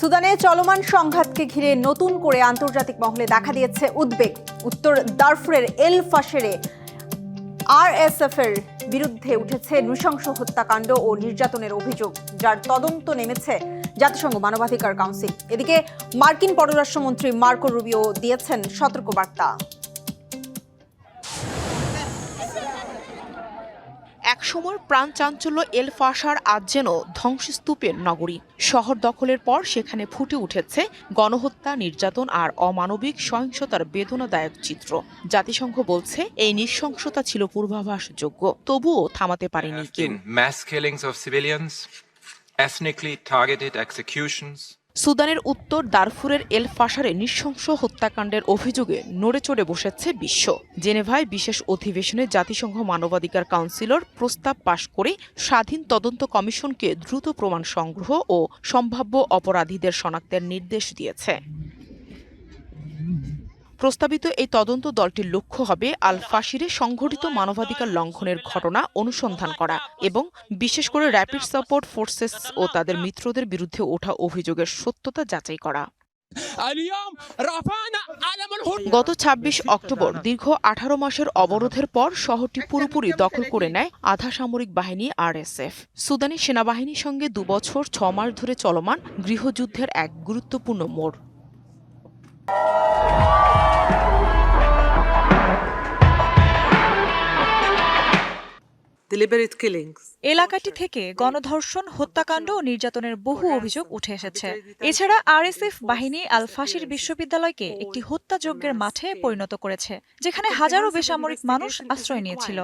সুদানে চলমান সংঘাতকে ঘিরে নতুন করে আন্তর্জাতিক মহলে দেখা দিয়েছে উদ্বেগ। উত্তর দারফুরের এল ফাশেরে আরএসএফ এর বিরুদ্ধে উঠেছে নৃশংস হত্যাকাণ্ড ও নির্যাতনের অভিযোগ, যার তদন্ত নেমেছে জাতিসংঘ মানবাধিকার কাউন্সিল। এদিকে মার্কিন পররাষ্ট্রমন্ত্রী মার্কো রুবিও দিয়েছেন সতর্কবার্তা। একসময় প্রাণ চাঞ্চল্য এল ফাশার আজ যেন ধ্বংসস্তূপের নগরী। শহর দখলের পর সেখানে ফুটে উঠেছে গণহত্যা নির্যাতন আর অমানবিক সহিংসতার বেদনাদায়ক চিত্র। জাতিসংঘ বলছে এই নৃশংসতা ছিল পূর্বাভাসযোগ্য তবুও থামাতে পারেনি ethnically targeted executions, সুদানের উত্তর দারফুরের এল ফাশারে নৃশংস হত্যাকাণ্ডের অভিযোগে নড়ে চড়ে বসেছে বিশ্ব। জেনেভায় বিশেষ অধিবেশনে জাতিসংঘ মানবাধিকার কাউন্সিলর প্রস্তাব পাশ করে স্বাধীন তদন্ত কমিশনকে দ্রুত প্রমাণ সংগ্রহ ও সম্ভাব্য অপরাধীদের শনাক্তের নির্দেশ দিয়েছে। প্রস্তাবিত এই তদন্ত দলটির লক্ষ্য হবে আল ফাঁসিরে সংঘটিত মানবাধিকার লঙ্ঘনের ঘটনা অনুসন্ধান করা এবং বিশেষ করে র্যাপিড সাপোর্ট ফোর্সেস ও তাদের মিত্রদের বিরুদ্ধে ওঠা অভিযোগের সত্যতা যাচাই করা। গত ২৬ অক্টোবর দীর্ঘ ১৮ মাসের অবরোধের পর শহরটি পুরোপুরি দখল করে নেয় আধা সামরিক বাহিনী আরএসএফ। সুদানি সেনাবাহিনীর সঙ্গে দুবছর, ছ মাস ধরে চলমান গৃহযুদ্ধের এক গুরুত্বপূর্ণ মোড়। Deliberate killings. এলাকাটি থেকে গণধর্ষণ হত্যাকাণ্ড ও নির্যাতনের বহু অভিযোগ উঠে এসেছে। এছাড়া আরএসএফ বাহিনী আল ফাশির বিশ্ববিদ্যালয়কে একটি হত্যাযজ্ঞের মাঠে পরিণত করেছে যেখানে হাজারো বেসামরিক মানুষ আশ্রয় নিয়েছিল।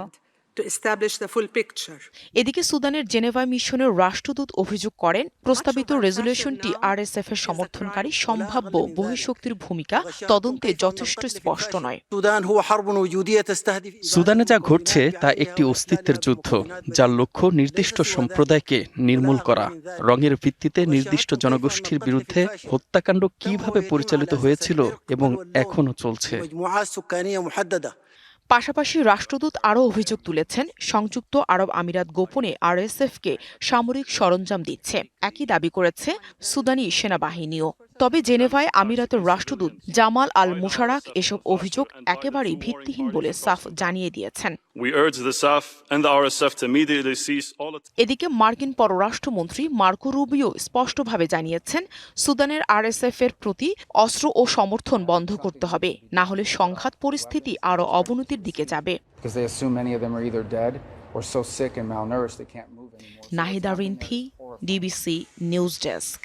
এদিকে সুদানের জেনেভা মিশনের রাষ্ট্রদূত অভিযোগ করেন প্রস্তাবিত রেজুলেশনটি আরএসএফ এর সমর্থনকারী সম্ভাব্য বহিঃশক্তির ভূমিকা তদন্তে যথেষ্ট স্পষ্ট নয়। সুদানে যা ঘটছে তা একটি অস্তিত্বের যুদ্ধ যার লক্ষ্য নির্দিষ্ট সম্প্রদায়কে নির্মূল করা। রঙের ভিত্তিতে নির্দিষ্ট জনগোষ্ঠীর বিরুদ্ধে হত্যাকাণ্ড কীভাবে পরিচালিত হয়েছিল এবং এখনও চলছে? পাশাপাশি রাষ্ট্রদূত আরও অভিযোগ তুলেছেন, সংযুক্ত আরব আমিরাত গোপনে আরএসএফকে সামরিক সরঞ্জাম দিচ্ছে। একই দাবি করেছে সুদানি সেনাবাহিনীও। তবে জেনেভায় আমিরাতের রাষ্ট্রদূত জামাল আল মুশারাক এসব অভিযোগ একেবারেই ভিত্তিহীন বলে সাফ জানিয়ে দিয়েছেন. এদিকে মার্কিন পররাষ্ট্রমন্ত্রী মার্কো রুবিও স্পষ্টভাবে জানিয়েছেন সুদানের আরএসএফ এর প্রতি অস্ত্র ও সমর্থন বন্ধ করতে হবে না হলে সংঘাত পরিস্থিতি আরও অবনতির দিকে যাবে. Nahida Rinthi DBC news desk